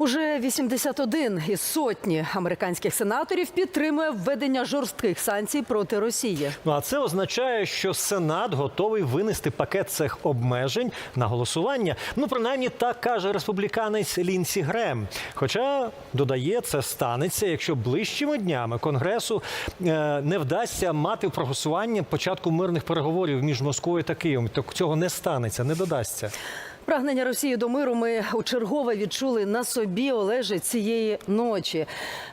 Уже 81 із сотні американських сенаторів підтримує введення жорстких санкцій проти Росії. Ну а це означає, що Сенат готовий винести пакет цих обмежень на голосування. Ну, принаймні, так каже республіканець Лінсі Грем. Хоча додає, це станеться, якщо ближчими днями конгресу е, не вдасться мати проголосування початку мирних переговорів між Москвою та Києвом. Так цього не станеться, не додасться. Прагнення Росії до миру ми у чергове відчули на собі Олеже цієї ночі.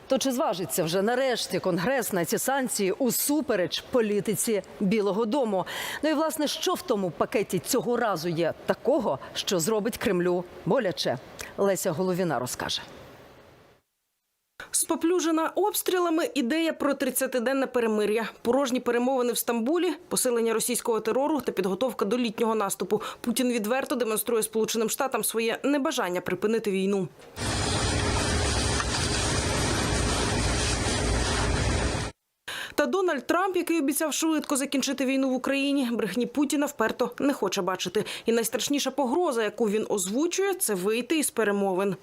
То чи зважиться вже нарешті конгрес на ці санкції усупереч політиці Білого Дому? Ну і власне, що в тому пакеті цього разу є такого, що зробить Кремлю боляче? Леся Головіна розкаже. Споплюжена обстрілами ідея про 30-денне перемир'я, порожні перемовини в Стамбулі, посилення російського терору та підготовка до літнього наступу. Путін відверто демонструє Сполученим Штатам своє небажання припинити війну. Та Дональд Трамп, який обіцяв швидко закінчити війну в Україні, брехні Путіна вперто не хоче бачити. І найстрашніша погроза, яку він озвучує, це вийти із перемовин.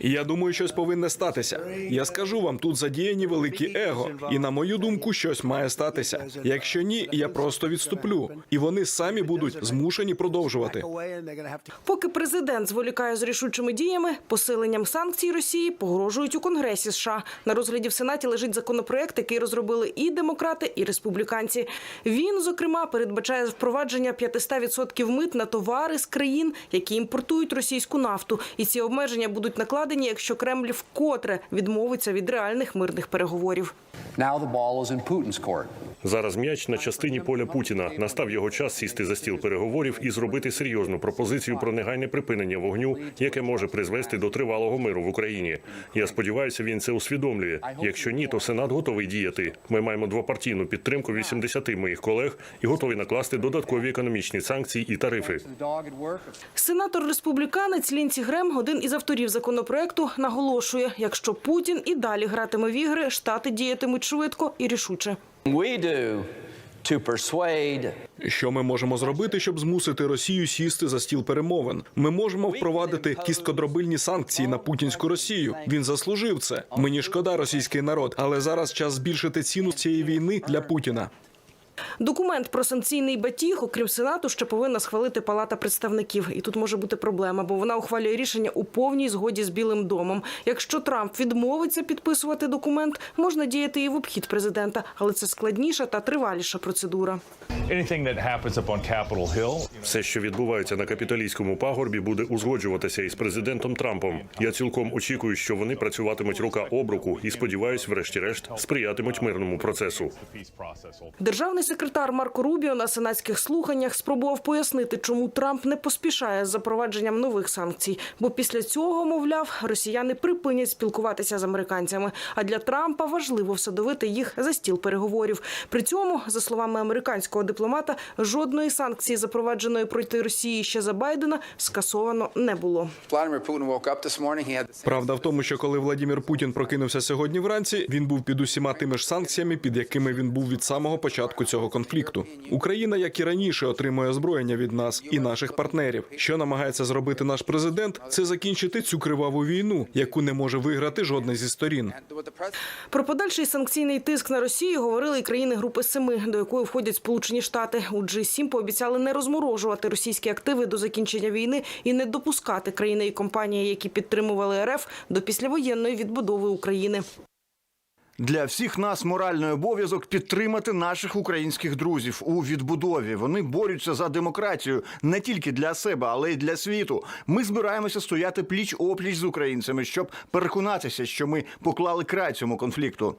Я думаю, щось повинне статися. Я скажу вам, тут задіяні великі его, і на мою думку, щось має статися. Якщо ні, я просто відступлю, і вони самі будуть змушені продовжувати. Поки президент зволікає з рішучими діями, посиленням санкцій Росії погрожують у Конгресі США. На розгляді в Сенаті лежить законопроект, який розробили і демократи, і республіканці. Він, зокрема, передбачає впровадження 500% мит на товари з країн, які імпортують російську нафту. І ці обмеження будуть накладені, якщо Кремль вкотре відмовиться від реальних мирних переговорів. Зараз м'яч на частині поля Путіна. Настав його час сісти за стіл переговорів і зробити серйозну пропозицію про негайне припинення вогню, яке може призвести до тривалого миру в Україні. Я сподіваюся, він це усвідомлює. Якщо ні, то Сенат готовий діяти. Ми маємо двопартійну підтримку 80 моїх колег і готові накласти додаткові економічні санкції і тарифи. Сенатор республіканець Лінсі Грем, один із авторів законопроекту, наголошує: якщо Путін і далі гратиме в ігри, штати діятимуть швидко і рішуче. Що ми можемо зробити, щоб змусити Росію сісти за стіл перемовин? Ми можемо впровадити кісткодробильні санкції на путінську Росію. Він заслужив це. Мені шкода російський народ, але зараз час збільшити ціну цієї війни для Путіна. Документ про санкційний батіг, окрім сенату, ще повинна схвалити Палата представників. І тут може бути проблема, бо вона ухвалює рішення у повній згоді з Білим домом. Якщо Трамп відмовиться підписувати документ, можна діяти і в обхід президента, але це складніша та триваліша процедура. Все, що відбувається на капіталійському пагорбі, буде узгоджуватися із президентом Трампом. Я цілком очікую, що вони працюватимуть рука об руку і сподіваюсь, врешті-решт, сприятимуть мирному процесу. Державний секретар Марко Рубіо на сенатських слуханнях спробував пояснити, чому Трамп не поспішає з запровадженням нових санкцій. Бо після цього, мовляв, росіяни припинять спілкуватися з американцями. А для Трампа важливо всадовити їх за стіл переговорів. При цьому, за словами американського дипломата, жодної санкції, запровадженої проти Росії ще за Байдена, скасовано не було. Правда в тому, що коли Владімір Путін прокинувся сьогодні вранці, він був під усіма тими ж санкціями, під якими він був від самого початку цього конфлікту. Україна, як і раніше, отримує озброєння від нас і наших партнерів. Що намагається зробити наш президент, це закінчити цю криваву війну, яку не може виграти жодна зі сторін. Про подальший санкційний тиск на Росію говорили і країни Групи Семи, до якої входять Сполучені Штати. У G7 пообіцяли не розморожувати російські активи до закінчення війни і не допускати країни і компанії, які підтримували РФ, до післявоєнної відбудови України. Для всіх нас моральний обов'язок підтримати наших українських друзів у відбудові. Вони борються за демократію не тільки для себе, але й для світу. Ми збираємося стояти пліч опліч з українцями, щоб переконатися, що ми поклали край цьому конфлікту.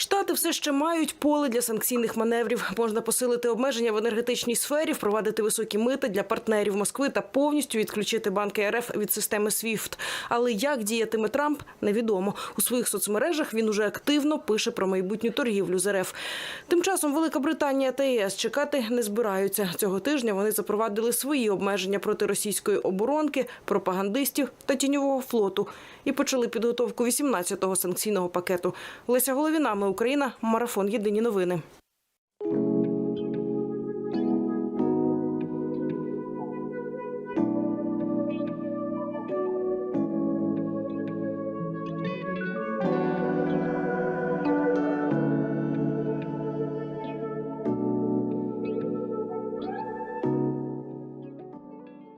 Штати все ще мають поле для санкційних маневрів. Можна посилити обмеження в енергетичній сфері, впровадити високі мита для партнерів Москви та повністю відключити банки РФ від системи SWIFT. Але як діятиме Трамп, невідомо. У своїх соцмережах він уже активно пише про майбутню торгівлю з РФ. Тим часом Велика Британія та ЄС чекати не збираються. Цього тижня вони запровадили свої обмеження проти російської оборонки, пропагандистів та тіньового флоту і почали підготовку 18-го санкційного пакету. Леся Головіна, ми Україна, марафон. Єдині новини.